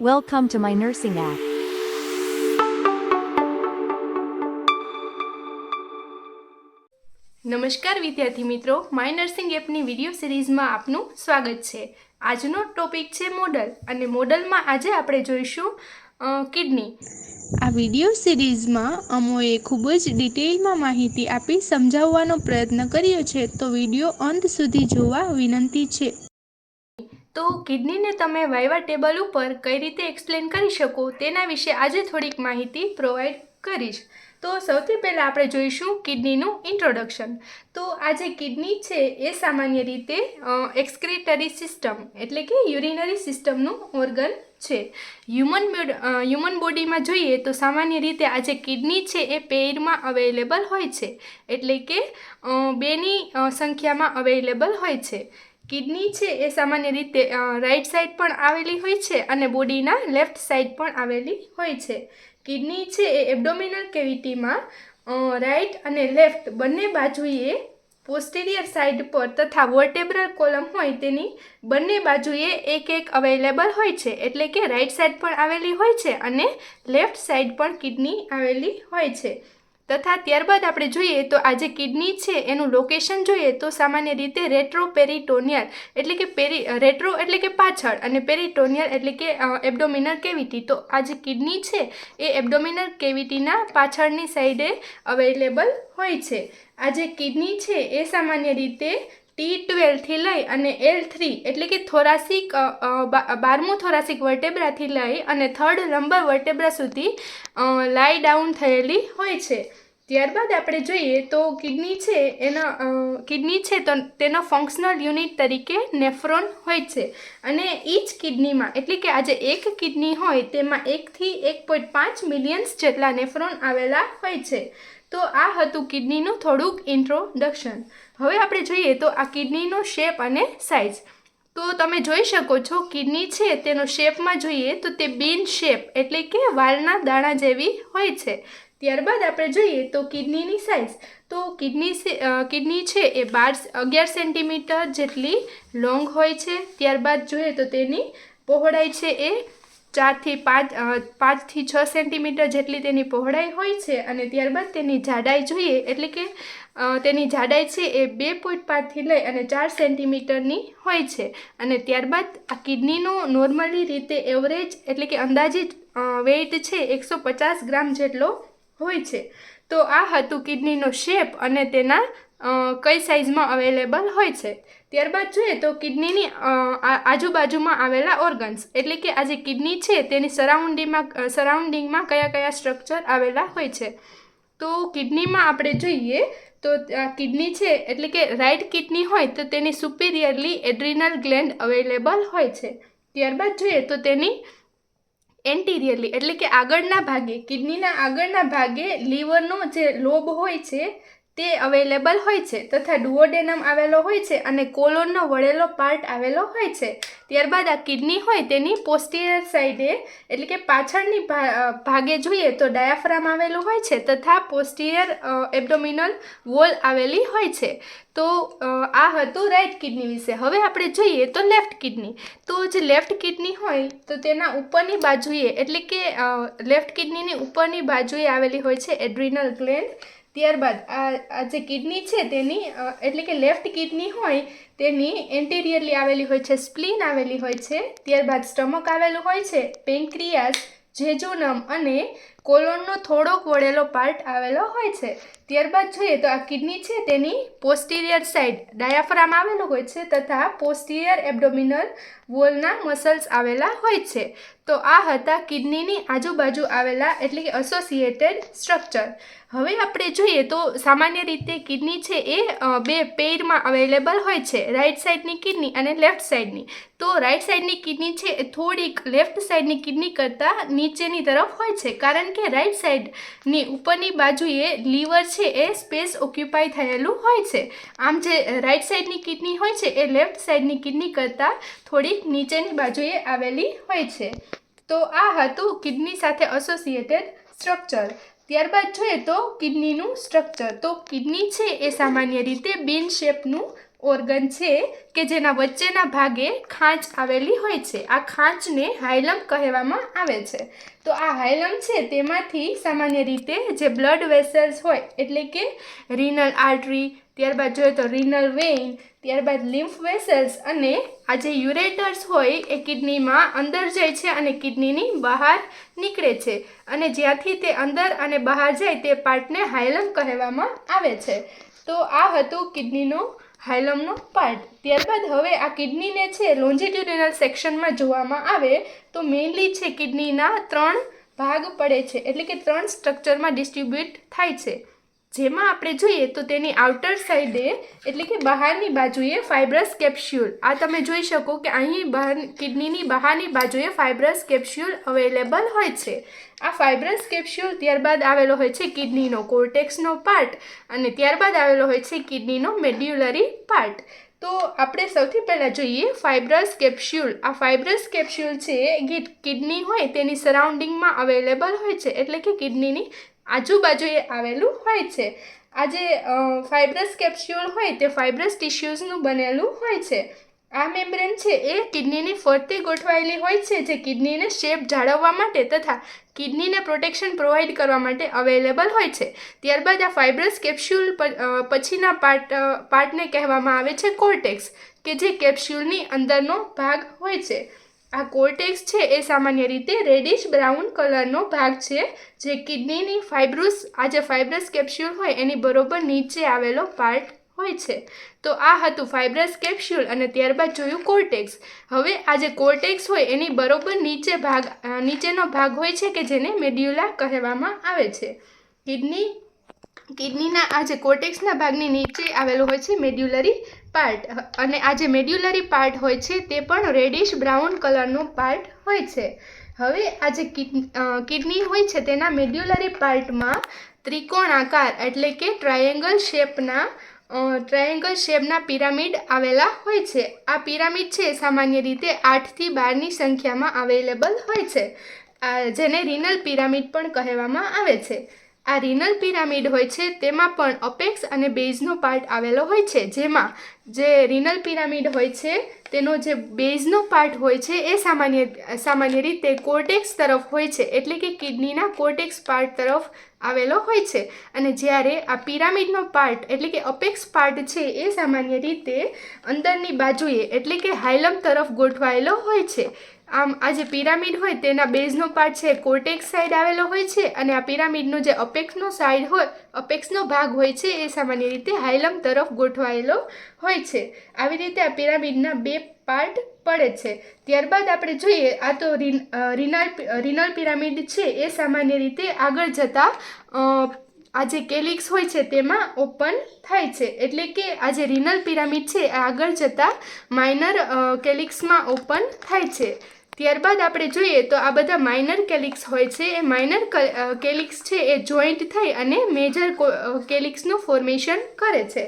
Welcome to my nursing app. નમસ્કાર વિદ્યાર્થી મિત્રો માય નર્સિંગ એપની વીડિયો સિરીઝમાં આપનું સ્વાગત છે. આજનો ટોપિક છે મોડલ અને મોડલમાં આજે આપણે જોઈશું કિડની. આ વિડિયો સિરીઝમાં અમોએ ખૂબ જ ડિટેલમાં માહિતી આપી સમજાવવાનો પ્રયત્ન કર્યો છે તો વિડિયો અંત સુધી જોવા વિનંતી છે. તો કિડનીને તમે વાયવા ટેબલ ઉપર કઈ રીતે એક્સપ્લેન કરી શકો તેના વિશે આજે થોડીક માહિતી પ્રોવાઈડ કરીશ. તો સૌથી પહેલાં આપણે જોઈશું કિડનીનું ઇન્ટ્રોડક્શન. તો આ જે કિડની છે એ સામાન્ય રીતે એક્સક્રિટરી સિસ્ટમ એટલે કે યુરિનરી સિસ્ટમનું ઓર્ગન છે. હ્યુમન હ્યુમન બોડીમાં જોઈએ તો સામાન્ય રીતે આ જે કિડની છે એ પેરમાં અવેલેબલ હોય છે. એટલે કે બેની સંખ્યામાં અવેલેબલ હોય છે. કિડની છે એ સામાન્ય રીતે રાઈટ સાઈડ પણ આવેલી હોય છે અને બોડીના લેફ્ટ સાઈડ પણ આવેલી હોય છે. કિડની છે એ એબડોમિનલ કેવિટીમાં રાઈટ અને લેફ્ટ બંને બાજુએ પોસ્ટેરિયર સાઈડ પર તથા વર્ટેબ્રલ કોલમ હોય તેની બંને બાજુએ એક એક અવેલેબલ હોય છે. એટલે કે રાઈટ સાઈડ પણ આવેલી હોય છે અને લેફ્ટ સાઈડ પણ કિડની આવેલી હોય છે. તથા ત્યારબાદ આપણે જોઈએ તો આ જે કિડની છે, એનું લોકેશન જોઈએ તો સામાન્ય રીતે રેટ્રો પેરિટોનિયલ એટલે કે પેરી રેટ્રો એટલે કે પાછળ અને પેરિટોનિયલ એટલે કે એબડોમિનલ કેવિટી તો આ જે કિડની છે, એ એબડોમિનલ કેવિટીના પાછળની સાઈડે અવેલેબલ હોય છે. આ જે કિડની છે, એ સામાન્ય રીતે ટી ટ્વેલ્વથી લઈ અને એલ થ્રી એટલે કે થોરાસિક બારમું થોરાસિક વર્ટેબ્રાથી લઈ અને થર્ડ લંબર વર્ટેબ્રા સુધી લાઈ ડાઉન થયેલી હોય છે. ત્યારબાદ આપણે જોઈએ તો કિડની છે, એના કિડની છે તો તેનો ફંક્શનલ યુનિટ તરીકે નેફ્રોન હોય છે. અને ઈચ કિડનીમાં, એટલે કે આજે એક કિડની હોય તેમાં એકથી એક પોઈન્ટ પાંચ મિલિયન્સ જેટલા નેફ્રોન આવેલા હોય છે. તો આ હતું કિડનીનું થોડુંક ઇન્ટ્રોડક્શન હવે આપણે જોઈએ તો આ કિડનીનો શેપ અને સાઇઝ તો તમે જોઈ શકો છો, કિડની છે તેનો શેપમાં જોઈએ તો તે બિન શેપ એટલે કે વાલના દાણા જેવી હોય છે. ત્યારબાદ આપણે જોઈએ તો કિડનીની સાઇઝ તો કિડની કિડની છે એ બાર, અગિયાર સેન્ટીમીટર જેટલી લોંગ હોય છે. ત્યારબાદ જોઈએ તો તેની પહોળાઈ છે એ ચારથી પાંચ પાંચથી છ સેન્ટીમીટર જેટલી તેની પહોળાઈ હોય છે અને ત્યારબાદ તેની જાડાઈ જોઈએ એટલે કે તેની જાડાઈ છે એ બે પોઈન્ટ પાંચથી લઈ અને ચાર સેન્ટીમીટરની હોય છે. અને ત્યારબાદ આ કિડનીનો નોર્મલી રીતે એવરેજ એટલે કે અંદાજિત વેઇટ છે એકસો પચાસ ગ્રામ જેટલો હોય છે. તો આ હતું કિડનીનો શેપ અને તેના કઈ સાઇઝમાં અવેલેબલ હોય છે? ત્યારબાદ જોઈએ તો કિડનીની આજુબાજુમાં આવેલા ઓર્ગન્સ એટલે કે આ જે કિડની છે, તેની સરાઉન્ડિંગમાં સરાઉન્ડિંગમાં કયા કયા સ્ટ્રક્ચર આવેલા હોય છે? તો કિડનીમાં આપણે જોઈએ તો કિડની છે, એટલે કે રાઈટ કિડની હોય, તો તેની સુપિરિયરલી એડ્રિનલ ગ્લેન્ડ અવેલેબલ હોય છે. ત્યારબાદ જોઈએ તો તેની એન્ટિરિયરલી એટલે કે આગળના ભાગે, કિડનીના આગળના ભાગે લીવરનો જે લોબ હોય છે તે અવેલેબલ હોય છે તથા ડુઓડેનમ આવેલો હોય છે અને કોલોનનો વળેલો પાર્ટ આવેલો હોય છે. ત્યારબાદ આ કિડની હોય તેની પોસ્ટિયર સાઈડે એટલે કે પાછળની ભાગે જોઈએ તો ડાયાફ્રામ આવેલું હોય છે તથા પોસ્ટિયર એબડોમિનલ વોલ આવેલી હોય છે. તો આ હતું રાઈટ કિડની વિશે. હવે આપણે જોઈએ તો લેફ્ટ કિડની. તો જે લેફ્ટ કિડની હોય તો તેના ઉપરની બાજુએ, એટલે કે લેફ્ટ કિડનીની ઉપરની બાજુએ આવેલી હોય છે એડ્રિનલ ગ્લેન્ડ ત્યારબાદ આ આ જે કિડની છે તેની એટલે કે લેફ્ટ કિડની હોય તેની એન્ટિરિયરલી આવેલી હોય છે, સ્પ્લીન આવેલી હોય છે, ત્યારબાદ સ્ટમક આવેલું હોય છે, પેન્ક્રિયાસ, જેજોનમ અને કોલોનનો થોડોક વળેલો પાર્ટ આવેલો હોય છે. ત્યારબાદ જોઈએ તો આ કિડની છે તેની પોસ્ટિરિયર સાઈડ ડાયાફ્રામ આવેલો હોય છે તથા પોસ્ટિરિયર એબડોમિનલ વોલના મસલ્સ આવેલા હોય છે. તો આ હતા કિડનીની આજુબાજુ આવેલા એટલે કે અસોસિએટેડ સ્ટ્રક્ચર હવે આપણે જોઈએ તો સામાન્ય રીતે કિડની છે એ બે પેરમાં અવેલેબલ હોય છે. રાઈટ સાઈડની કિડની અને લેફ્ટ સાઈડની તો રાઈટ સાઈડની કિડની છે એ થોડીક લેફ્ટ સાઈડની કિડની કરતાં નીચેની તરફ હોય છે. કારણ કે રાઈટ સાઈડની ઉપરની બાજુએ લીવર છે એ સ્પેસ ઓક્યુપાય થયેલું હોય છે. આમ જે રાઈટ સાઈડની કિડની હોય છે એ લેફ્ટ સાઈડની કિડની કરતાં થોડીક નીચેની બાજુએ આવેલી હોય છે. તો આ હતું કિડની સાથે અસોસિએટેડ સ્ટ્રક્ચર ત્યારબાદ જોઈએ તો કિડનીનું સ્ટ્રક્ચર તો કિડની છે એ સામાન્ય રીતે બિન શેપનું ઓર્ગન છે કે જેના વચ્ચેના ભાગે ખાંચ આવેલી હોય છે. આ ખાંચને હાઇલમ કહેવામાં આવે છે. તો આ હાઇલમ છે તેમાંથી સામાન્ય રીતે જે બ્લડ વેસલ્સ હોય, એટલે કે રિનલ આર્ટરી, ત્યારબાદ જોઈએ તો રિનલ વેઇન, ત્યારબાદ લિમ્ફ વેસલ્સ અને આ જે યુરેટર્સ હોય એ કિડનીમાં અંદર જાય છે અને કિડનીની બહાર નીકળે છે. અને જ્યાંથી તે અંદર અને બહાર જાય તે પાર્ટને હાઇલમ કહેવામાં આવે છે. તો આ હતું કિડનીનો હાઇલમનો પાર્ટ ત્યારબાદ હવે આ કિડનીને છે લોન્જિટ્યુડિનલ સેક્શનમાં જોવામાં આવે તો મેઇનલી છે કિડનીના ત્રણ ભાગ પડે છે. એટલે કે ત્રણ સ્ટ્રક્ચરમાં ડિસ્ટ્રીબ્યુટ થાય છે. જેમાં આપણે જોઈએ તો તેની આઉટર સાઈડે એટલે કે બહારની બાજુએ ફાઇબ્રસ કેપ્સ્યુલ આ તમે જોઈ શકો કે અહીં બહાર, કિડનીની બહારની બાજુએ ફાઇબ્રસ કેપ્સ્યુલ અવેલેબલ હોય છે. આ ફાઇબ્રસ કેપ્સ્યુલ ત્યારબાદ આવેલો હોય છે કિડનીનો કોર્ટેક્સનો પાર્ટ અને ત્યારબાદ આવેલો હોય છે કિડનીનો મેડ્યુલરી પાર્ટ તો આપણે સૌથી પહેલાં જોઈએ ફાઇબ્રસ કેપ્સ્યુલ આ ફાઇબ્રસ કેપ્સ્યુલ છે એ કિડની હોય તેની સરાઉન્ડિંગમાં અવેલેબલ હોય છે, એટલે કે કિડનીની આજુબાજુએ આવેલું હોય છે. આ જે ફાઇબ્રસ કેપ્સ્યુલ હોય તે ફાઇબ્રસ ટિશ્યુઝનું બનેલું હોય છે. આ મેમ્બ્રેન છે એ કિડનીની ફરતે ગોઠવાયેલી હોય છે, જે કિડનીને શેપ જાળવવા માટે તથા કિડનીને પ્રોટેક્શન પ્રોવાઈડ કરવા માટે અવેલેબલ હોય છે. ત્યારબાદ આ ફાઇબ્રસ કેપ્સ્યુલ પછીના પાર્ટ પાર્ટને કહેવામાં આવે છે કોર્ટેક્સ કે જે કેપ્સ્યુલની અંદરનો ભાગ હોય છે. આ કોર્ટેક્સ છે એ સામાન્ય રીતે રેડિશ બ્રાઉન કલરનો ભાગ છે, જે કિડનીની ફાઇબ્રુસ આ જે ફાઇબ્રસ કેપ્સ્યુલ હોય એની બરોબર નીચે આવેલો પાર્ટ હોય છે. તો આ હતું ફાઇબ્રસ કેપ્સ્યુલ અને ત્યારબાદ જોયું કોર્ટેક્સ હવે આ જે કોર્ટેક્સ હોય એની બરોબર નીચે ભાગ નીચેનો ભાગ હોય છે કે જેને મેડ્યુલા કહેવામાં આવે છે. કિડની કિડનીના આ જે કોર્ટેક્સના ભાગની નીચે આવેલું હોય છે મેડ્યુલરી પાર્ટ અને આ જે મેડ્યુલરી પાર્ટ હોય છે, તે પણ રેડિશ બ્રાઉન કલરનો પાર્ટ હોય છે. હવે આ જે કિડની હોય છે, તેના મેડ્યુલરી પાર્ટમાં ત્રિકોણ આકાર એટલે કે ટ્રાયેંગલ શેપના ટ્રાયેંગલ શેપના પિરામિડ આવેલા હોય છે. આ પિરામિડ છે સામાન્ય રીતે આઠથી બારની સંખ્યામાં અવેલેબલ હોય છે. જેને રિનલ પિરામિડ પણ કહેવામાં આવે છે. આ રિનલ પિરામિડ હોય છે, તેમાં પણ અપેક્સ અને બેઝનો પાર્ટ આવેલો હોય છે. જેમાં જે રિનલ પિરામિડ હોય છે, તેનો જે બેઝનો પાર્ટ હોય છે, એ સામાન્ય સામાન્ય રીતે કોર્ટેક્સ તરફ હોય છે, એટલે કે કિડનીના કોર્ટેક્સ પાર્ટ તરફ આવેલો હોય છે. અને જ્યારે આ પિરામિડનો પાર્ટ, એટલે કે અપેક્સ પાર્ટ છે, એ સામાન્ય રીતે અંદરની બાજુએ, એટલે કે હાઇલમ તરફ ગોઠવાયેલો હોય છે. આમ, આ જે પિરામિડ હોય તેના બેઝનો પાર્ટ છે કોર્ટેક્સ સાઈડ આવેલો હોય છે અને આ પિરામિડનો જે અપેક્સનો સાઈડ હોય અપેક્સનો ભાગ હોય છે, એ સામાન્ય રીતે હાઇલમ તરફ ગોઠવાયેલો હોય છે. આવી રીતે આ પિરામિડના બે પાર્ટ પડે છે. ત્યારબાદ આપણે જોઈએ, આ તો રિનલ રિનલ પિરામિડ છે, એ સામાન્ય રીતે આગળ જતાં આ જે કેલિક્સ હોય છે તેમાં ઓપન થાય છે. એટલે કે આ જે રિનલ પિરામિડ છે આગળ જતાં માઇનર કેલિક્સમાં ઓપન થાય છે. ત્યારબાદ આપણે જોઈએ તો આ બધા માઇનર કેલિક્સ હોય છે. એ માઇનર કેલિક્સ છે એ જોઈન્ટ થઈ અને મેજર કેલિક્સનું ફોર્મેશન કરે છે.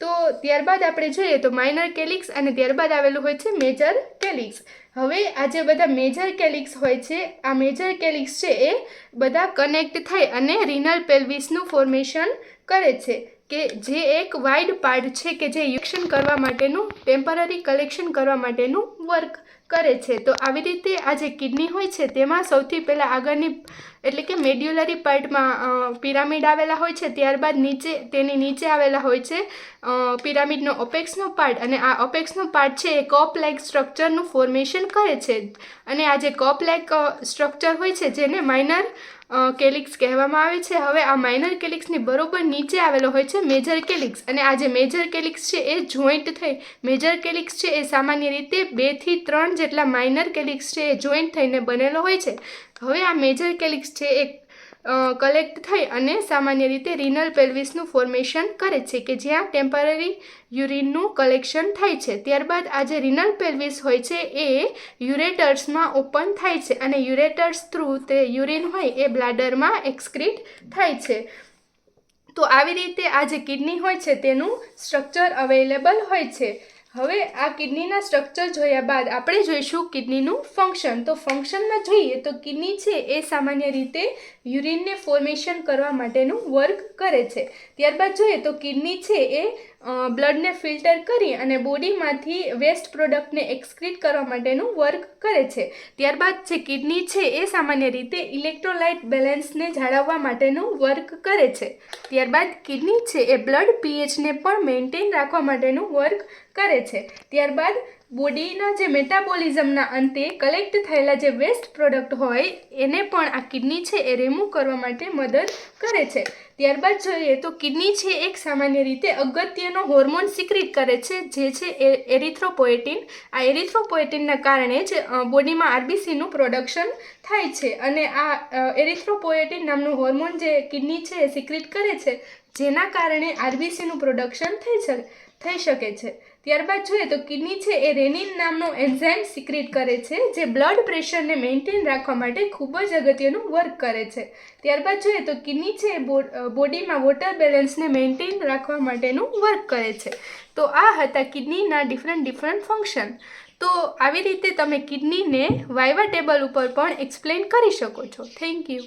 તો ત્યારબાદ આપણે જોઈએ તો માઇનર કેલિક્સ અને ત્યારબાદ આવેલું હોય છે મેજર કેલિક્સ હવે આ જે બધા મેજર કેલિક્સ હોય છે, આ મેજર કેલિક્સ છે એ બધા કનેક્ટ થઈ અને રિનલ પેલ્વિસનું ફોર્મેશન કરે છે કે જે એક વાઇડ પાર્ટ છે કે જે યુક્શન કરવા માટેનું ટેમ્પરરી કલેક્શન કરવા માટેનું વર્ક કરે છે. તો આવી રીતે આ જે કિડની હોય છે, તેમાં સૌથી પહેલાં આગળની, એટલે કે મેડ્યુલરી પાર્ટમાં પિરામિડ આવેલા હોય છે, ત્યારબાદ નીચે, તેની નીચે આવેલા હોય છે પિરામિડનો ઓપેક્સનો પાર્ટ. અને આ ઓપેક્સનો પાર્ટ છે, એ કપ લાઇક સ્ટ્રક્ચરનું ફોર્મેશન કરે છે. અને આ જે કપ લાઇક સ્ટ્રક્ચર હોય છે, જેને માઇનર કેલિક્સ કહેવામાં આવે છે. હવે આ માઇનર કેલિક્સની બરોબર નીચે આવેલો હોય છે મેજર કેલિક્સ. અને આ જે મેજર કેલિક્સ છે એ જોઈન્ટ થઈ. મેજર કેલિક્સ છે એ સામાન્ય રીતે બેથી ત્રણ જેટલા માઇનર કેલિક્સ છે એ જોઈન્ટ થઈને બનેલો હોય છે. હવે આ મેજર કેલિક્સ છે એ કલેક્ટ થઈ અને સામાન્ય રીતે રિનલ પેલ્વિસનું ફોર્મેશન કરે છે કે જ્યાં ટેમ્પરરી યુરિનનું કલેક્શન થાય છે. ત્યારબાદ આ જે રિનલ પેલ્વિસ હોય છે એ યુરેટર્સમાં ઓપન થાય છે અને યુરેટર્સ થ્રુ તે યુરિન હોય એ બ્લાડરમાં એક્સક્રીટ થાય છે. તો આવી રીતે આ જે કિડની હોય છે તેનું સ્ટ્રક્ચર અવેલેબલ હોય છે. હવે આ કિડનીના સ્ટ્રક્ચર જોયા બાદ આપણે જોઈશું કિડનીનું ફંક્શન તો ફંક્શનમાં જોઈએ તો કિડની છે એ સામાન્ય રીતે યુરિનને ફોર્મેશન કરવા માટેનું વર્ક કરે છે. ત્યારબાદ જોઈએ તો કિડની છે એ બ્લડને ફિલ્ટર કરી અને બોડીમાંથી વેસ્ટ પ્રોડક્ટને એક્સક્રીટ કરવા માટેનું વર્ક કરે છે. ત્યારબાદ જે કિડની છે એ સામાન્ય રીતે ઇલેક્ટ્રોલાઇટ બેલેન્સને જાળવવા માટેનું વર્ક કરે છે. ત્યારબાદ કિડની છે એ બ્લડ પીએચને પણ મેન્ટેન રાખવા માટેનું વર્ક કરે છે. ત્યારબાદ બોડીના જે મેટાબોલિઝમના અંતે કલેક્ટ થયેલા જે વેસ્ટ પ્રોડક્ટ હોય, એને પણ આ કિડની છે એ રિમૂવ કરવા માટે મદદ કરે છે. ત્યારબાદ જોઈએ તો કિડની છે એક સામાન્ય રીતે અગત્યનો હોર્મોન સિક્રિટ કરે છે, જે છે એ એરિથ્રોપોએટિન. આ એરિથ્રોપોએટિનના કારણે જ બોડીમાં આરબીસીનું પ્રોડક્શન થાય છે અને આ એરિથ્રોપોએટિન નામનું હોર્મોન જે કિડની છે એ સિક્રિટ કરે છે, જેના કારણે આરબીસીનું પ્રોડક્શન થઈ શકે થઈ શકે છે. ત્યારબાદ જોઈએ તો કિડની છે એ રેનિન નામનો એન્ઝાઇમ સિક્રિટ કરે છે, જે બ્લડ પ્રેશરને મેન્ટેન રાખવા માટે ખૂબ જ અગત્યનું વર્ક કરે છે. ત્યારબાદ જોઈએ તો કિડની છે એ બોડીમાં વોટર બેલેન્સને મેન્ટેન રાખવા માટેનું વર્ક કરે છે. તો આ હતા કિડનીના ડિફરન્ટ ડિફરન્ટ ફંક્શન. તો આવી રીતે તમે કિડનીને વાયવા ટેબલ ઉપર પણ એક્સપ્લેન કરી શકો છો. Thank you.